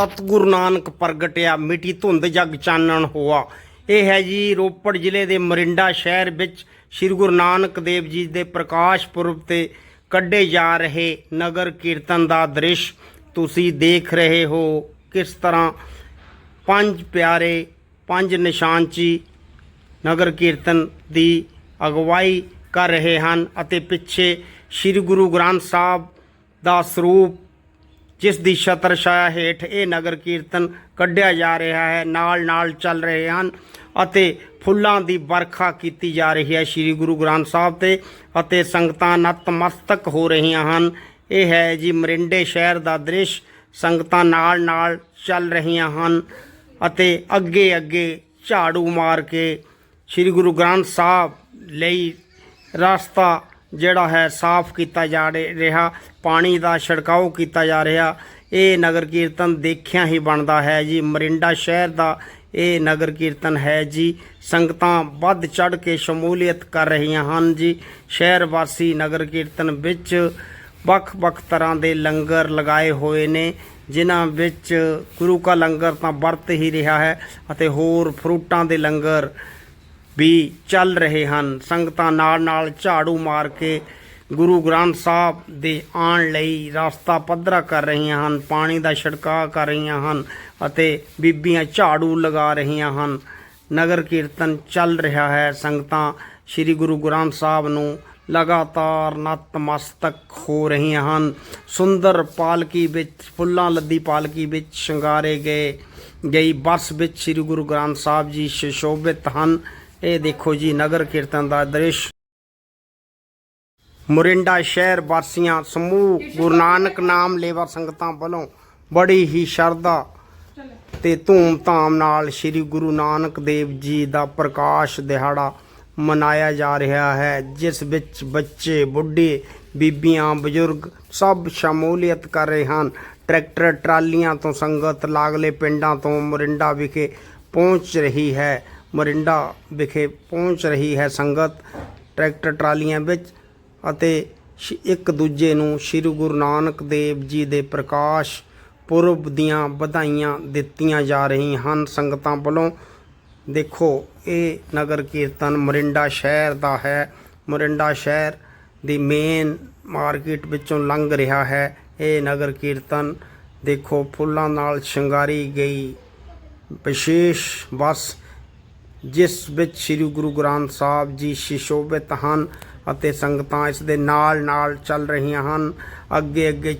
ਸਤਿਗੁਰੂ ਨਾਨਕ ਪ੍ਰਗਟਿਆ, ਮਿੱਟੀ ਧੁੰਦ ਜਗ ਚਾਨਣ ਹੋਆ। ਇਹ ਹੈ ਜੀ ਰੋਪੜ ਜ਼ਿਲ੍ਹੇ ਦੇ ਮਰਿੰਡਾ ਸ਼ਹਿਰ ਵਿੱਚ ਸ੍ਰੀ ਗੁਰੂ ਨਾਨਕ ਦੇਵ ਜੀ ਦੇ ਪ੍ਰਕਾਸ਼ ਪੁਰਬ ਤੇ ਕੱਢੇ ਜਾ ਰਹੇ ਨਗਰ ਕੀਰਤਨ ਦਾ ਦ੍ਰਿਸ਼ ਤੁਸੀਂ ਦੇਖ ਰਹੇ ਹੋ ਕਿਸ ਤਰ੍ਹਾਂ ਪੰਜ ਪਿਆਰੇ, ਪੰਜ ਨਿਸ਼ਾਨਚੀ ਨਗਰ ਕੀਰਤਨ ਦੀ ਅਗਵਾਈ ਕਰ ਰਹੇ ਹਨ ਅਤੇ ਪਿੱਛੇ ਸ੍ਰੀ ਗੁਰੂ ਗ੍ਰੰਥ ਸਾਹਿਬ ਦਾ ਸਰੂਪ ਜਿਸ ਦੀ ਛਤਰ ਛਾਇਆ ਹੇਠ ਇਹ ਨਗਰ ਕੀਰਤਨ ਕੱਢਿਆ ਜਾ ਰਿਹਾ ਹੈ, ਨਾਲ ਨਾਲ ਚੱਲ ਰਹੇ ਹਨ ਅਤੇ ਫੁੱਲਾਂ ਦੀ ਵਰਖਾ ਕੀਤੀ ਜਾ ਰਹੀ ਹੈ। ਸ੍ਰੀ ਗੁਰੂ ਗ੍ਰੰਥ ਸਾਹਿਬ ਤੇ ਅਤੇ ਸੰਗਤਾਂ ਨਤਮਸਤਕ ਹੋ ਰਹੀਆਂ ਹਨ। ਇਹ ਹੈ ਜੀ ਮਰਿੰਡੇ ਸ਼ਹਿਰ ਦਾ ਦ੍ਰਿਸ਼। ਸੰਗਤਾਂ ਨਾਲ ਨਾਲ ਚੱਲ ਰਹੀਆਂ ਹਨ ਅਤੇ ਅੱਗੇ ਅੱਗੇ ਝਾੜੂ ਮਾਰ ਕੇ ਸ੍ਰੀ ਗੁਰੂ ਗ੍ਰੰਥ ਸਾਹਿਬ ਲਈ ਰਸਤਾ ਜਿਹੜਾ ਹੈ ਸਾਫ਼ ਕੀਤਾ ਜਾ ਰਿਹਾ, ਪਾਣੀ ਦਾ ਛਿੜਕਾਓ ਕੀਤਾ ਜਾ ਰਿਹਾ, ਇਹ ਨਗਰ ਕੀਰਤਨ ਦੇਖਿਆ ਹੀ ਬਣਦਾ ਹੈ ਜੀ। ਮਰਿੰਡਾ ਸ਼ਹਿਰ ਦਾ ਇਹ ਨਗਰ ਕੀਰਤਨ ਹੈ ਜੀ। ਸੰਗਤਾਂ ਵੱਧ ਚੜ ਕੇ ਸ਼ਮੂਲੀਅਤ ਕਰ ਰਹੀਆਂ ਹਨ ਜੀ। ਸ਼ਹਿਰ ਵਾਸੀ ਨਗਰ ਕੀਰਤਨ ਵਿੱਚ ਵੱਖ-ਵੱਖ ਤਰ੍ਹਾਂ ਦੇ ਲੰਗਰ ਲਗਾਏ ਹੋਏ ਨੇ, ਜਿਨ੍ਹਾਂ ਵਿੱਚ ਗੁਰੂ ਕਾ ਲੰਗਰ ਤਾਂ ਵਰਤ ਹੀ ਰਿਹਾ ਹੈ ਅਤੇ ਹੋਰ ਫਰੂਟਾਂ ਦੇ ਲੰਗਰ ਵੀ ਚੱਲ ਰਹੇ ਹਨ। ਸੰਗਤਾਂ ਨਾਲ ਨਾਲ ਝਾੜੂ ਮਾਰ ਕੇ ਗੁਰੂ ਗ੍ਰੰਥ ਸਾਹਿਬ ਦੇ ਆਉਣ ਲਈ ਰਸਤਾ ਪੱਧਰਾ ਕਰ ਰਹੀਆਂ ਹਨ, ਪਾਣੀ ਦਾ ਛਿੜਕਾਅ ਕਰ ਰਹੀਆਂ ਹਨ ਅਤੇ ਬੀਬੀਆਂ ਝਾੜੂ ਲਗਾ ਰਹੀਆਂ ਹਨ। ਨਗਰ ਕੀਰਤਨ ਚੱਲ ਰਿਹਾ ਹੈ। ਸੰਗਤਾਂ ਸ੍ਰੀ ਗੁਰੂ ਗ੍ਰੰਥ ਸਾਹਿਬ ਨੂੰ ਲਗਾਤਾਰ ਨਤਮਸਤਕ ਹੋ ਰਹੀਆਂ ਹਨ। ਸੁੰਦਰ ਪਾਲਕੀ ਵਿੱਚ, ਫੁੱਲਾਂ ਲੱਦੀ ਪਾਲਕੀ ਵਿੱਚ ਸ਼ਿੰਗਾਰੇ ਗਏ। ਗਈ ਬੱਸ ਵਿੱਚ ਸ੍ਰੀ ਗੁਰੂ ਗ੍ਰੰਥ ਸਾਹਿਬ ਜੀ ਸੁਸ਼ੋਭਿਤ ਹਨ। ਇਹ ਦੇਖੋ ਜੀ, ਨਗਰ ਕੀਰਤਨ ਦਾ ਦ੍ਰਿਸ਼। ਮੁਰਿੰਡਾ ਸ਼ਹਿਰ ਵਾਸੀਆਂ ਸਮੂਹ ਗੁਰੂ ਨਾਨਕ ਨਾਮ ਲੇਵਾ ਸੰਗਤਾਂ ਵੱਲੋਂ ਬੜੀ ਹੀ ਸ਼ਰਧਾ ਤੇ ਧੂਮ-ਧਾਮ ਨਾਲ ਸ੍ਰੀ ਗੁਰੂ ਨਾਨਕ ਦੇਵ ਜੀ ਦਾ ਪ੍ਰਕਾਸ਼ ਦਿਹਾੜਾ ਮਨਾਇਆ ਜਾ ਰਿਹਾ ਹੈ, ਜਿਸ ਵਿੱਚ ਬੱਚੇ, ਬੁੱਢੇ, ਬੀਬੀਆਂ, ਬਜ਼ੁਰਗ ਸਭ ਸ਼ਮੂਲੀਅਤ ਕਰ ਰਹੇ ਹਨ। ਟਰੈਕਟਰ, ਟਰਾਲੀਆਂ ਤੋਂ ਸੰਗਤ, ਲਾਗਲੇ ਪਿੰਡਾਂ ਤੋਂ ਮੋਰਿੰਡਾ ਵਿਖੇ ਪਹੁੰਚ ਰਹੀ ਹੈ। ਮੋਰਿੰਡਾ ਵਿਖੇ ਪਹੁੰਚ ਰਹੀ ਹੈ ਸੰਗਤ। ਟਰੈਕਟਰ ਟਰਾਲੀਆਂ ਵਿੱਚ ਅਤੇ ਸ਼- ਇੱਕ ਦੂਜੇ ਨੂੰ ਸ੍ਰੀ ਗੁਰੂ ਨਾਨਕ ਦੇਵ ਜੀ ਦੇ ਪ੍ਰਕਾਸ਼ ਪੁਰਬ ਦੀਆਂ ਵਧਾਈਆਂ ਦਿੱਤੀਆਂ ਜਾ ਰਹੀਆਂ ਹਨ। ਸੰਗਤਾਂ ਵੱਲੋਂ ਦੇਖੋ, ਇਹ ਨਗਰ ਕੀਰਤਨ ਮੋਰਿੰਡਾ ਸ਼ਹਿਰ ਦਾ ਹੈ। ਮੋਰਿੰਡਾ ਸ਼ਹਿਰ ਦੀ ਮੇਨ ਮਾਰਕੀਟ ਵਿੱਚੋਂ ਲੰਘ ਰਿਹਾ ਹੈ। ਇਹ ਨਗਰ ਕੀਰਤਨ ਦੇਖੋ, ਫੁੱਲਾਂ ਨਾਲ ਸ਼ਿੰਗਾਰੀ ਗਈ। ਵਿਸ਼ੇਸ਼ ਬੱਸ ਜਿਸ ਵਿੱਚ ਸ੍ਰੀ ਗੁਰੂ ਗ੍ਰੰਥ ਸਾਹਿਬ ਜੀ ਸ਼ਿਸ਼ੋਭਿਤ ਹਨ ਅਤੇ ਸੰਗਤਾਂ ਇਸ ਦੇ ਨਾਲ ਨਾਲ ਚੱਲ ਰਹੀਆਂ ਹਨ। ਅੱਗੇ ਅੱਗੇ